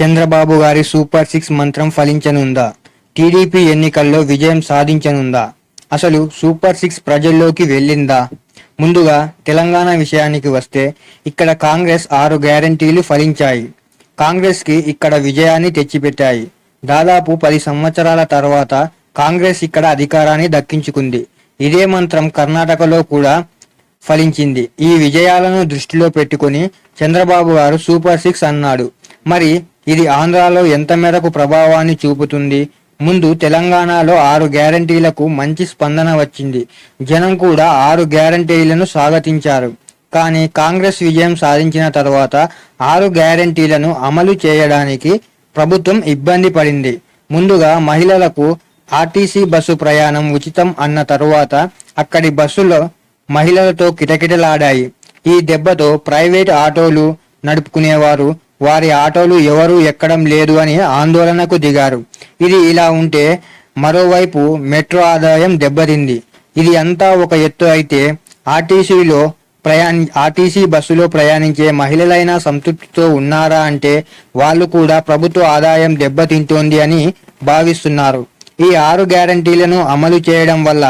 చంద్రబాబు గారి super six మంత్రం ఫలించనుందా? TDP ఎన్నికల్లో విజయం సాధించనుందా? అసలు సూపర్ సిక్స్ ప్రజల్లోకి వెళ్ళిందా? ముందుగా తెలంగాణ విషయానికి వస్తే ఇక్కడ కాంగ్రెస్ ఆరు గ్యారంటీలు ఫలించాయి. కాంగ్రెస్కి ఇక్కడ విజయాన్ని తెచ్చిపెట్టాయి. దాదాపు పది సంవత్సరాల తర్వాత కాంగ్రెస్ ఇక్కడ అధికారాన్ని దక్కించుకుంది. ఇదే మంత్రం కర్ణాటకలో కూడా ఫలించింది. ఈ విజయాలను దృష్టిలో పెట్టుకుని చంద్రబాబు గారు సూపర్ సిక్స్ అన్నాడు. మరి ఇది ఆంధ్రాలో ఎంత మేరకు ప్రభావాన్ని చూపుతుంది? ముందు తెలంగాణలో ఆరు గ్యారంటీలకు మంచి స్పందన వచ్చింది. జనం కూడా ఆరు గ్యారంటీలను స్వాగతించారు. కానీ కాంగ్రెస్ విజయం సాధించిన తర్వాత ఆరు గ్యారంటీలను అమలు చేయడానికి ప్రభుత్వం ఇబ్బంది పడింది. ముందుగా మహిళలకు ఆర్టీసీ బస్సు ప్రయాణం ఉచితం అన్న తరువాత అక్కడి బస్సులో మహిళలతో కిటకిటలాడాయి. ఈ దెబ్బతో ప్రైవేట్ ఆటోలు నడుపుకునేవారు వారి ఆటోలు ఎవరూ ఎక్కడం లేదు అని ఆందోళనకు దిగారు. ఇది ఇలా ఉంటే మరోవైపు మెట్రో ఆదాయం దెబ్బతింది. ఇది అంతా ఒక ఎత్తు అయితే ఆర్టీసీలో ప్రయాణి ఆర్టీసీ బస్సులో ప్రయాణించే మహిళలైనా సంతృప్తితో ఉన్నారా అంటే వాళ్ళు కూడా ప్రభుత్వ ఆదాయం దెబ్బతింటోంది అని భావిస్తున్నారు. ఈ ఆరు గ్యారంటీలను అమలు చేయడం వల్ల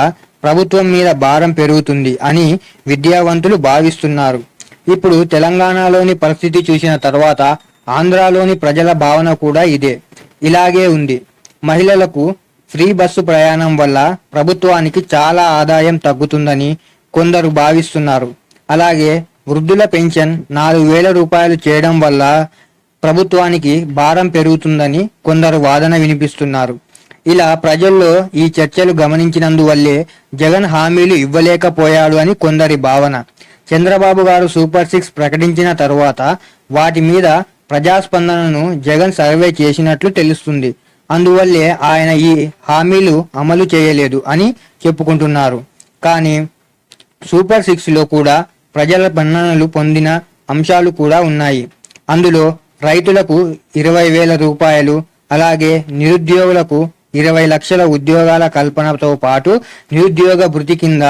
ప్రభుత్వం మీద భారం పెరుగుతుంది అని విద్యావంతులు భావిస్తున్నారు. ఇప్పుడు తెలంగాణలోని పరిస్థితి చూసిన తర్వాత ఆంధ్రాలోని ప్రజల భావన కూడా ఇదే. ఇలాగే ఉంది. మహిళలకు ఫ్రీ బస్సు ప్రయాణం వల్ల ప్రభుత్వానికి చాలా ఆదాయం తగ్గుతుందని కొందరు భావిస్తున్నారు. అలాగే వృద్ధుల పెన్షన్ నాలుగు వేల రూపాయలు చేయడం వల్ల ప్రభుత్వానికి భారం పెరుగుతుందని కొందరు వాదన వినిపిస్తున్నారు. ఇలా ప్రజల్లో ఈ చర్చలు గమనించినందువల్లే జగన్ హామీలు ఇవ్వలేకపోయాడు అని కొందరి భావన. చంద్రబాబు గారు సూపర్ సిక్స్ ప్రకటించిన తరువాత వాటి మీద ప్రజాస్పందనను జగన్ సర్వే చేసినట్లు తెలుస్తుంది. అందువల్లే ఆయన ఈ హామీలు అమలు చేయలేదు అని చెప్పుకుంటున్నారు. కానీ సూపర్ సిక్స్లో కూడా ప్రజల మన్ననలు పొందిన అంశాలు కూడా ఉన్నాయి. అందులో రైతులకు ఇరవై వేల రూపాయలు అలాగే నిరుద్యోగులకు ఇరవై లక్షల ఉద్యోగాల కల్పనతో పాటు నిరుద్యోగ భృతి కింద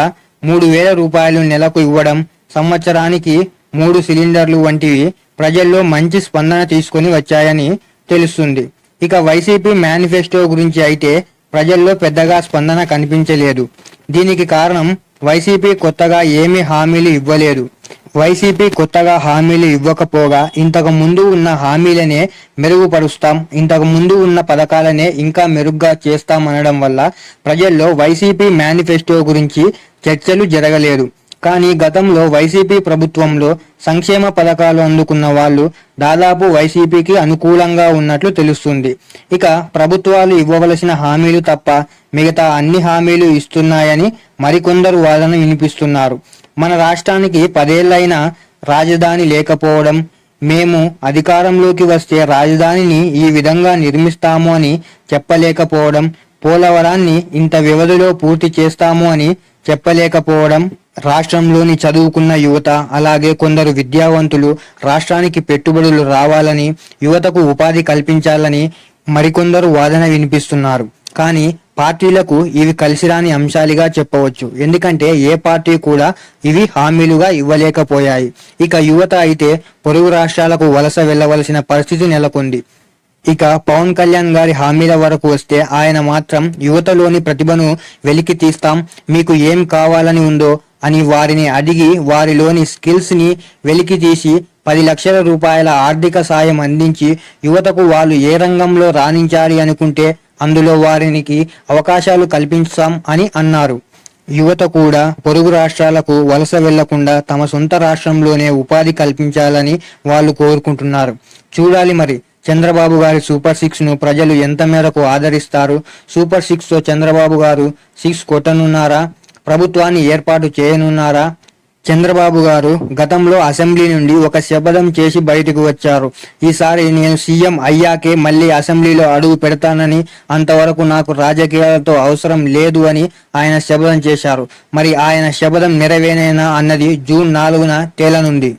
మూడు వేల రూపాయలు నెలకు ఇవ్వడం సంవత్సరానికి మూడు సిలిండర్లు వంటివి ప్రజల్లో మంచి స్పందన తీసుకొని వచ్చాయని తెలుస్తుంది. ఇక వైసీపీ మేనిఫెస్టో గురించి అయితే ప్రజల్లో పెద్దగా స్పందన కనిపించలేదు. దీనికి కారణం వైసీపీ కొత్తగా ఏమీ హామీలు ఇవ్వలేదు. వైసీపీ కొత్తగా హామీలు ఇవ్వకపోగా ఇంతకు ముందు ఉన్న హామీలనే మెరుగుపరుస్తాం ఇంతకు ముందు ఉన్న పథకాలనే ఇంకా మెరుగ్గా చేస్తామనడం వల్ల ప్రజల్లో వైసీపీ మేనిఫెస్టో గురించి చర్చలు జరగలేదు. కానీ గతంలో వైసీపీ ప్రభుత్వంలో సంక్షేమ పథకాలు అందుకున్న వాళ్ళు దాదాపు వైసీపీకి అనుకూలంగా ఉన్నట్లు తెలుస్తుంది. ఇక ప్రభుత్వాలు ఇవ్వవలసిన హామీలు తప్ప మిగతా అన్ని హామీలు ఇస్తున్నాయని మరికొందరు వాదన వినిపిస్తున్నారు. మన రాష్ట్రానికి పదేళ్ళైనా రాజధాని లేకపోవడం మేము అధికారంలోకి వస్తే రాజధానిని ఈ విధంగా నిర్మిస్తాము అని చెప్పలేకపోవడం పోలవరాన్ని ఇంత వ్యవధిలో పూర్తి చేస్తాము అని చెప్పలేకపోవడం రాష్ట్రంలోని చదువుకున్న యువత అలాగే కొందరు విద్యావంతులు రాష్ట్రానికి పెట్టుబడులు రావాలని యువతకు ఉపాధి కల్పించాలని మరికొందరు వాదన వినిపిస్తున్నారు. కానీ పార్టీలకు ఇవి కలిసిరాని అంశాలుగా చెప్పవచ్చు. ఎందుకంటే ఏ పార్టీ కూడా ఇవి హామీలుగా ఇవ్వలేకపోయాయి. ఇక యువత అయితే పొరుగు రాష్ట్రాలకు వలస వెళ్ళవలసిన పరిస్థితి నెలకొంది. ఇక పవన్ కళ్యాణ్ గారి హామీల వరకు వస్తే ఆయన మాత్రం యువతలోని ప్రతిభను వెలికి తీస్తాం మీకు ఏం కావాలని ఉందో అని వారిని అడిగి వారిలోని స్కిల్స్ని వెలికి తీసి పది లక్షల రూపాయల ఆర్థిక సాయం అందించి యువతకు వాళ్ళు ఏ రంగంలో రాణించాలి అనుకుంటే అందులో వారికి అవకాశాలు కల్పించాం అని అన్నారు. యువత కూడా పొరుగు రాష్ట్రాలకు వలస వెళ్ళకుండా తమ సొంత రాష్ట్రంలోనే ఉపాధి కల్పించాలని వాళ్ళు కోరుకుంటున్నారు. చూడాలి మరి చంద్రబాబు గారి సూపర్ సిక్స్ను ప్రజలు ఎంత మేరకు ఆదరిస్తారు? సూపర్ సిక్స్తో చంద్రబాబు గారు సిక్స్ కొట్టనున్నారా? ప్రభుత్వాన్ని ఏర్పాటు చేయనున్నారా? చంద్రబాబు గారు గతంలో అసెంబ్లీ నుండి ఒక శపథం చేసి బయటకు వచ్చారు. ఈసారి నేను సీఎం అయ్యాకే మళ్ళీ అసెంబ్లీలో అడుగు పెడతానని అంతవరకు నాకు రాజకీయాలతో అవసరం లేదు అని ఆయన శపథం చేశారు. మరి ఆయన శపథం నెరవేనేనా అన్నది జూన్ నాలుగున తేలనుంది.